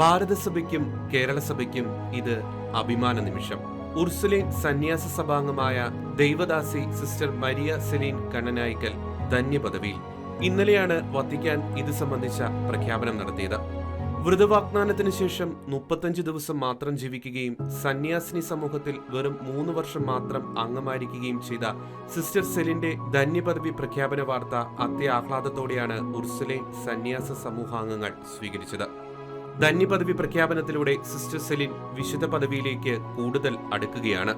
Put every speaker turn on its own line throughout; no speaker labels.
ഭാരതസഭയ്ക്കും കേരളസഭയ്ക്കും ഇത് അഭിമാന നിമിഷം. ഉർസുലേൻ സന്യാസ സഭാംഗമായ ദൈവദാസി സിസ്റ്റർ മരിയ സെലീൻ കണ്ണനായിക്കൽ ധന്യപദവിയിൽ. ഇന്നലെയാണ് വത്തിക്കാൻ ഇത് സംബന്ധിച്ച പ്രഖ്യാപനം നടത്തിയത്. വ്രതവാഗ്ദാനത്തിന് ശേഷം മുപ്പത്തഞ്ച് ദിവസം മാത്രം ജീവിക്കുകയും സന്യാസിനി സമൂഹത്തിൽ വെറും മൂന്ന് വർഷം മാത്രം അംഗമായിരിക്കുകയും ചെയ്ത സിസ്റ്റർ സെലിന്റെ ധന്യപദവി പ്രഖ്യാപന വാർത്ത അത്യാഹ്ലാദത്തോടെയാണ് ഉർസുലേൻ സന്യാസ സമൂഹാംഗങ്ങൾ സ്വീകരിച്ചത്. ധന്യപദവി പ്രഖ്യാപനത്തിലൂടെ സിസ്റ്റർ സെലിൻ വിശുദ്ധ പദവിയിലേക്ക് കൂടുതൽ അടുക്കുകയാണ്.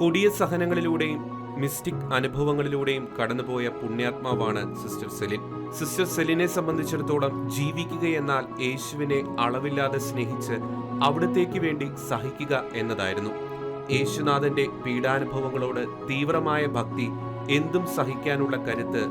കൊടിയ സഹനങ്ങളിലൂടെയും മിസ്റ്റിക് അനുഭവങ്ങളിലൂടെയും കടന്നുപോയ പുണ്യാത്മാവാണ് സിസ്റ്റർ സെലിൻ. സിസ്റ്റർ സെലിനെ സംബന്ധിച്ചിടത്തോളം ജീവിക്കുകയെന്നാൽ യേശുവിനെ അളവില്ലാതെ സ്നേഹിച്ച് അവിടത്തേക്ക് വേണ്ടി സഹിക്കുക എന്നതായിരുന്നു. യേശുനാഥന്റെ പീഡാനുഭവങ്ങളോട് തീവ്രമായ ഭക്തി എന്തും സഹിക്കാനുള്ള കരുത്ത്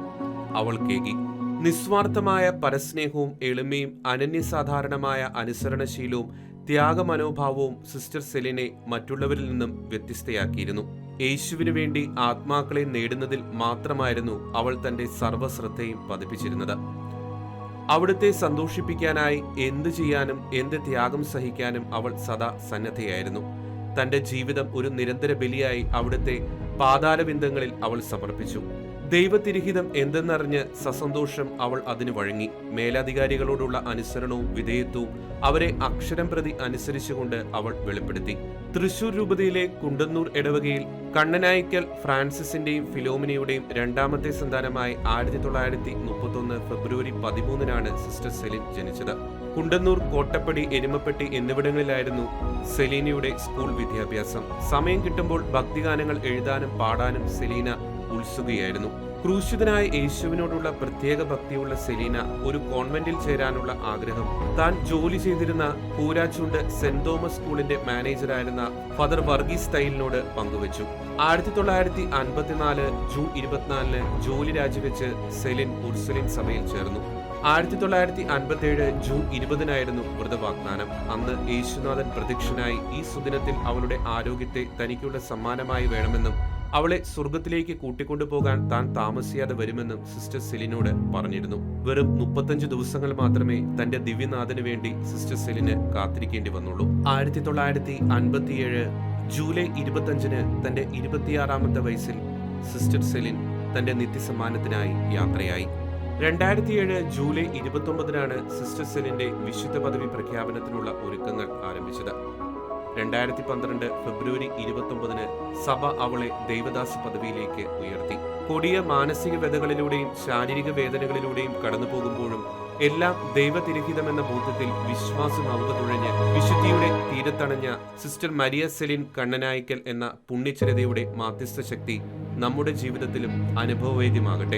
അവൾക്കേകി. നിസ്വാർത്ഥമായ പരസ്നേഹവും എളിമയും അനന്യസാധാരണമായ അനുസരണശീലവും ത്യാഗമനോഭാവവും സിസ്റ്റർ സെലിനെ മറ്റുള്ളവരിൽ നിന്നും വ്യത്യസ്തയാക്കിയിരുന്നു. യേശുവിനു വേണ്ടി ആത്മാക്കളെ നേടുന്നതിൽ മാത്രമായിരുന്നു അവൾ തന്റെ സർവശ്രദ്ധയും പതിപ്പിച്ചിരുന്നത്. അവിടുത്തെ സന്തോഷിപ്പിക്കാനായി എന്തു ചെയ്യാനും എന്ത് ത്യാഗം സഹിക്കാനും അവൾ സദാ സന്നദ്ധയായിരുന്നു. തന്റെ ജീവിതം ഒരു നിരന്തര ബലിയായി അവിടുത്തെ പാതാലബിന്ദങ്ങളിൽ അവൾ സമർപ്പിച്ചു. ദൈവതിരിഹിതം എന്തെന്നറിഞ്ഞ് സസന്തോഷം അവൾ അതിന് വഴങ്ങി. മേലധികാരികളോടുള്ള അനുസരണവും വിധേയത്വവും അവരെ അക്ഷരം പ്രതി അനുസരിച്ചുകൊണ്ട് അവൾ വെളിപ്പെടുത്തി. തൃശൂർ രൂപതയിലെ കുണ്ടന്നൂർ ഇടവകയിൽ കണ്ണനായിക്കൽ ഫ്രാൻസിസിന്റെയും ഫിലോമിനയുടെയും രണ്ടാമത്തെ സന്താനമായി ആയിരത്തി തൊള്ളായിരത്തി മുപ്പത്തൊന്ന് ഫെബ്രുവരി പതിമൂന്നിനാണ് സിസ്റ്റർ സെലിൻ ജനിച്ചത്. കുണ്ടന്നൂർ കോട്ടപ്പടി എരുമപ്പെട്ടി എന്നിവിടങ്ങളിലായിരുന്നു സെലീനയുടെ സ്കൂൾ വിദ്യാഭ്യാസം. സമയം കിട്ടുമ്പോൾ ഭക്തിഗാനങ്ങൾ എഴുതാനും പാടാനും സെലീന ഉത്സുകയായിരുന്നു. ക്രൂശിതനായ യേശുവിനോടുള്ള പ്രത്യേക ഭക്തിയുള്ള സെലീന ഒരു കോൺവെന്റിൽ ചേരാനുള്ള ആഗ്രഹം. താൻ ജോലി ചെയ്തിരുന്ന പൂരാച്ചുണ്ട് സെന്റ് തോമസ് സ്കൂളിന്റെ മാനേജറായിരുന്ന ഫാദർ വർഗീസ് സ്റ്റൈലിനോട് പങ്കുവച്ചു. ആയിരത്തി തൊള്ളായിരത്തി അൻപത്തിനാല് ജൂൺ ഇരുപത്തിനാലിന് ജോലി രാജിവെച്ച് സെലിൻ ഉർസലിൻ സഭയിൽ ചേർന്നു. ആയിരത്തി തൊള്ളായിരത്തി അൻപത്തി ഏഴ് ജൂൺ ഇരുപതിനായിരുന്നു വ്രതവാഗ്ദാനം. അന്ന് യേശുനാഥൻ പ്രത്യക്ഷനായി ഈ സുദിനത്തിൽ അവളുടെ ആരോഗ്യത്തെ തനിക്കുള്ള സമ്മാനമായി വേണമെന്നും അവളെ സ്വർഗത്തിലേക്ക് കൂട്ടിക്കൊണ്ടു പോകാൻ താൻ താമസിയാതെ വരുമെന്നും സിസ്റ്റർ സെലിനോട് പറഞ്ഞിരുന്നു. വെറും മുപ്പത്തഞ്ച് ദിവസങ്ങൾ മാത്രമേ തന്റെ ദിവ്യനാഥന് വേണ്ടി സിസ്റ്റർ സെലിന് കാത്തിരിക്കേണ്ടി വന്നുള്ളൂ. ആയിരത്തി തൊള്ളായിരത്തി അൻപത്തിയേഴ് ജൂലൈ ഇരുപത്തഞ്ചിന് തന്റെ ഇരുപത്തിയാറാമത്തെ വയസ്സിൽ സിസ്റ്റർ സെലിൻ തന്റെ നിത്യസമ്മാനത്തിനായി യാത്രയായി. രണ്ടായിരത്തിയേഴ് ജൂലൈ ഇരുപത്തൊമ്പതിനാണ് സിസ്റ്റർ സെലിന്റെ വിശുദ്ധ പദവി പ്രഖ്യാപനത്തിനുള്ള ഒരുക്കങ്ങൾ. രണ്ടായിരത്തി പന്ത്രണ്ട് ഫെബ്രുവരി ഇരുപത്തൊമ്പതിന് സഭ അവളെ ദൈവദാസ പദവിയിലേക്ക് ഉയർത്തി. കൊടിയ മാനസിക വ്യതകളിലൂടെയും ശാരീരിക വേദനകളിലൂടെയും കടന്നു പോകുമ്പോഴും എല്ലാം ദൈവതിരഹിതമെന്ന വിശ്വാസം നൗക തുഴഞ്ഞ് വിശുദ്ധിയുടെ തീരത്തണഞ്ഞ സിസ്റ്റർ മരിയ സെലിൻ കണ്ണനായിക്കൽ എന്ന പുണ്യചരിതയുടെ മാധ്യസ്ഥ ശക്തി നമ്മുടെ ജീവിതത്തിലും അനുഭവവേദ്യമാകട്ടെ.